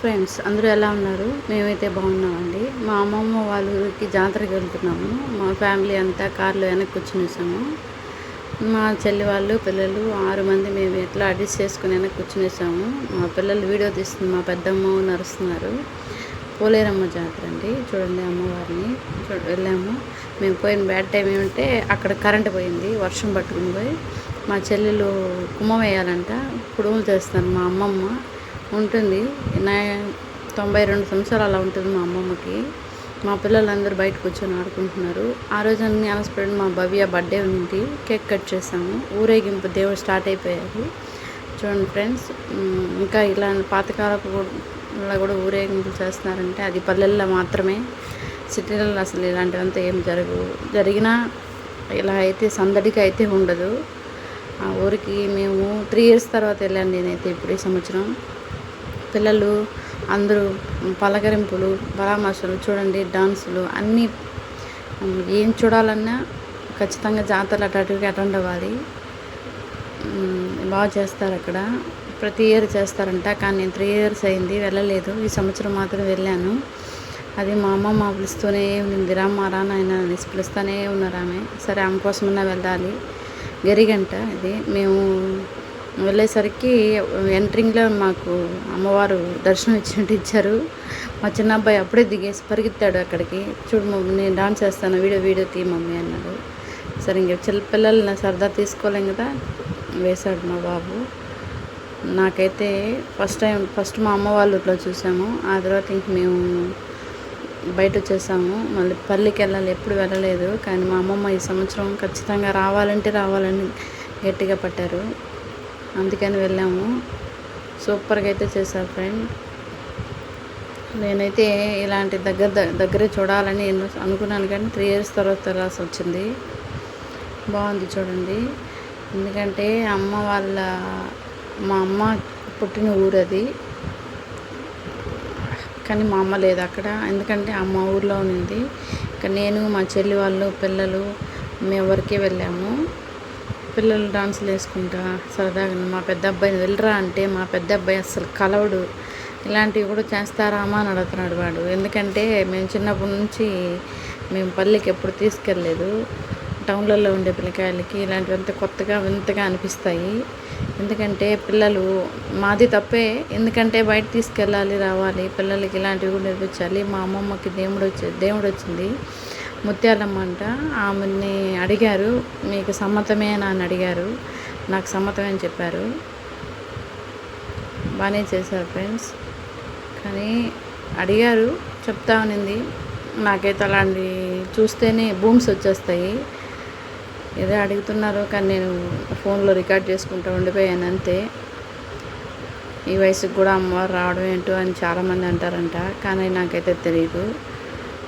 Friends అందరూ ఎలా ఉన్నారు? మేమైతే బాగున్నామండి. మా అమ్మమ్మ వాళ్ళ ఊరికి జాతరకి వెళ్తున్నాము. మా ఫ్యామిలీ అంతా కార్లో వెనక్కి కూర్చునేసాము మా చెల్లి వాళ్ళు పిల్లలు ఆరు మంది మేము ఎట్లా అడ్జస్ట్ చేసుకుని వెనక్కి కూర్చునేసాము మా పిల్లలు వీడియో తీస్తుంది మా పెద్దమ్మ నడుస్తున్నారు. పోలేరమ్మ జాతర అండి. చూడండి అమ్మవారిని. చూడ వెళ్ళాము. మేము పోయిన బ్యాడ్ టైం ఏమంటే అక్కడ కరెంట్ పోయింది. వర్షం పట్టుకుని పోయి మా చెల్లెలు కుమ్మం వేయాలంట. కుడుములు చేస్తాను మా అమ్మమ్మ. ఉంటుంది. నా తొంభై రెండు సంవత్సరాలు అలా ఉంటుంది మా అమ్మమ్మకి. మా పిల్లలందరూ బయట కూర్చొని ఆడుకుంటున్నారు. ఆ రోజు అన్ని హాస్పిటల్ మా భవ్య బర్త్డే ఉంది. కేక్ కట్ చేసాము ఊరేగింపు దేవుడు స్టార్ట్ అయిపోయారు. చూడండి ఫ్రెండ్స్ ఇంకా ఇలా పాతకాలపు కూడా కూడా చేస్తున్నారంటే అది పల్లెల్లో మాత్రమే. సిటీలలో అసలు ఇలాంటివంతా ఏం జరగవు జరిగినా ఇలా అయితే సందడిగా అయితే ఉండదు. ఆ ఊరికి మేము త్రీ ఇయర్స్ తర్వాత వెళ్ళాను నేనైతే ఇప్పుడు ఈ సంవత్సరం. పిల్లలు అందరూ పలకరింపులు పరామర్శలు చూడండి డాన్సులు అన్నీ ఏం చూడాలన్నా ఖచ్చితంగా జాతరలు అటు అటెండ్ అవ్వాలి. బాగా చేస్తారు అక్కడ. ప్రతి ఇయర్ చేస్తారంట కానీ నేను త్రీ ఇయర్స్ అయింది వెళ్ళలేదు. ఈ సంవత్సరం మాత్రం వెళ్ళాను. అది మా అమ్మమ్మ పిలుస్తూనే ఉంది రామ్మ రా నాయన అనేసి పిలుస్తూనే ఉన్నారు ఆమె. సరే ఆమె కోసమన్నా వెళ్ళాలి. గరిగంట ఇది. మేము వెళ్ళేసరికి ఎంట్రింగ్లో మాకు అమ్మవారు దర్శనం ఇచ్చినట్టు ఇచ్చారు. మా చిన్న అబ్బాయి అప్పుడే దిగేసి పరిగెత్తాడు అక్కడికి. చూడు మమ్మీ నేను డాన్స్ చేస్తాను వీడియో వీడియో తీ మమ్మీ అన్నాడు. సరే ఇంక చిన్న పిల్లల్ని సరదా తీసుకోలేం కదా? వేశాడు మా బాబు. నాకైతే ఫస్ట్ టైం ఫస్ట్ మా అమ్మ వాళ్ళు ఊర్లో చూసాము. ఆ తర్వాత ఇంక మేము బయట వచ్చేసాము. మళ్ళీ పల్లికి వెళ్ళాలి ఎప్పుడు వెళ్ళలేదు. కానీ మా అమ్మమ్మ ఈ సంవత్సరం ఖచ్చితంగా రావాలంటే రావాలని గట్టిగా పట్టారు. అందుకని వెళ్ళాము. సూపర్గా అయితే చేశారు ఫ్రెండ్. నేనైతే ఇలాంటి దగ్గర దగ్గరే చూడాలని ఎన్నో అనుకున్నాను కానీ త్రీ ఇయర్స్ తర్వాత రాసి వచ్చింది. బాగుంది చూడండి. ఎందుకంటే అమ్మ వాళ్ళ మా అమ్మ పుట్టిన ఊరు అది. కానీ మా అమ్మ లేదు అక్కడ. ఎందుకంటే అమ్మ ఊర్లో ఉంది ఇంకా నేను మా చెల్లి వాళ్ళు పిల్లలు మేము ఎవరికే వెళ్ళాము. పిల్లలు డాన్సులు వేసుకుంటా సరదాగా మా పెద్ద అబ్బాయిని వెళ్ళరా అంటే మా పెద్ద అబ్బాయి అసలు కలవడు. ఇలాంటివి కూడా చేస్తారామా అని అడుగుతున్నాడు వాడు. ఎందుకంటే మేము చిన్నప్పటి నుంచి మేము పల్లెకి ఎప్పుడు తీసుకెళ్ళలేదు. టౌన్లలో ఉండే పిల్లకాయలకి ఇలాంటివంత కొత్తగా వింతగా అనిపిస్తాయి. ఎందుకంటే పిల్లలు మాది తప్పే. ఎందుకంటే బయట తీసుకెళ్ళాలి రావాలి పిల్లలకి ఇలాంటివి కూడా నేర్పించాలి. మా అమ్మమ్మకి దేవుడు వచ్చి దేవుడు వచ్చింది. ముత్యాలమ్మ అంట ఆమెని అడిగారు మీకు సమ్మతమేనా అని అడిగారు. నాకు సమ్మతమే అని చెప్పారు. బాగానే చేశారు ఫ్రెండ్స్. కానీ అడిగారు చెప్తా ఉన్నింది నాకైతే అలాంటి చూస్తేనే బూమ్స్ వచ్చేస్తాయి. ఏదో అడుగుతున్నారు కానీ నేను ఫోన్లో రికార్డ్ చేసుకుంటూ ఉండిపోయాను అంతే. ఈ వయసుకు కూడా అమ్మవారు రావడం ఏంటో అని చాలామంది అంటారంట కానీ నాకైతే తెలియదు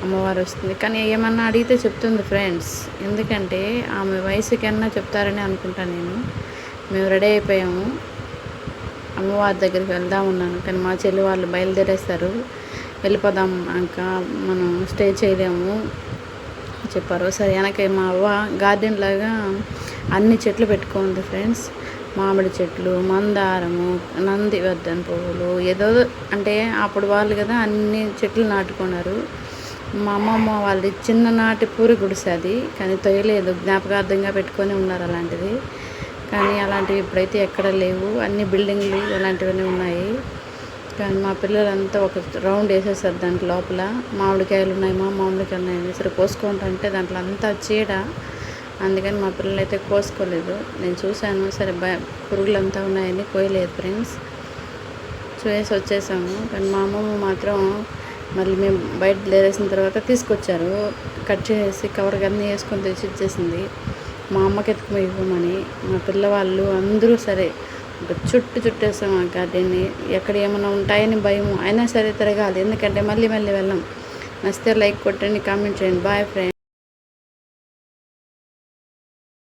అమ్మవారు వస్తుంది. కానీ ఏమన్నా అడిగితే చెప్తుంది ఫ్రెండ్స్. ఎందుకంటే ఆమె వయసుకన్నా చెప్తారని అనుకుంటాను నేను. మేము రెడీ అయిపోయాము. అమ్మవారి దగ్గరికి వెళ్దాం ఉన్నాను కానీ మా చెల్లి వాళ్ళు బయలుదేరేస్తారు. వెళ్ళిపోదాం ఇంకా మనం స్టే చేయలేము చెప్పారు. సరే వెనక మా అవ్వ గార్డెన్ లాగా అన్ని చెట్లు పెట్టుకుంది ఫ్రెండ్స్. మామిడి చెట్లు మందారము నంది నందివర్ధన పువ్వులు ఏదో అంటే అప్పుడు వాళ్ళు కదా అన్ని చెట్లు నాటుకున్నారు. మా అమ్మమ్మ వాళ్ళది చిన్ననాటి పూరి గుడిసె అది. కానీ తొయ్యలేదు. జ్ఞాపకార్థంగా పెట్టుకొని ఉన్నారు అలాంటిది. కానీ అలాంటివి ఇప్పుడైతే ఎక్కడ లేవు. అన్ని బిల్డింగ్లు అలాంటివన్నీ ఉన్నాయి. కానీ మా పిల్లలంతా ఒక రౌండ్ వేసేసారు దాంట్లో లోపల. మామిడికాయలు ఉన్నాయి మా మామిడికాయలు ఉన్నాయి. సరే కోసుకుంటుంటే దాంట్లో అంతా చీడ. అందుకని మా పిల్లలు అయితే కోసుకోలేదు. నేను చూశాను. సరే బ పురుగులు అంతా ఉన్నాయని కోయలేదు ఫ్రెండ్స్. చూసి వచ్చేసాము. కానీ మా అమ్మమ్మ మాత్రం మళ్ళీ మేము బయట లేరేసిన తర్వాత తీసుకొచ్చారు. కట్ చేసి కవర్ అన్నీ వేసుకొని తెచ్చి ఇచ్చేసింది. మా అమ్మకి ఎత్తుకుపోయి ఇవ్వమని మా పిల్లవాళ్ళు అందరూ సరే ఒక చుట్టు చుట్టేస్తాం ఆ గార్డెన్ని. ఎక్కడ ఏమైనా ఉంటాయని భయం అయినా సరే తిరగాలి. ఎందుకంటే మళ్ళీ మళ్ళీ వెళ్ళాం. నచ్చితే లైక్ కొట్టండి కామెంట్ చేయండి. Boy friend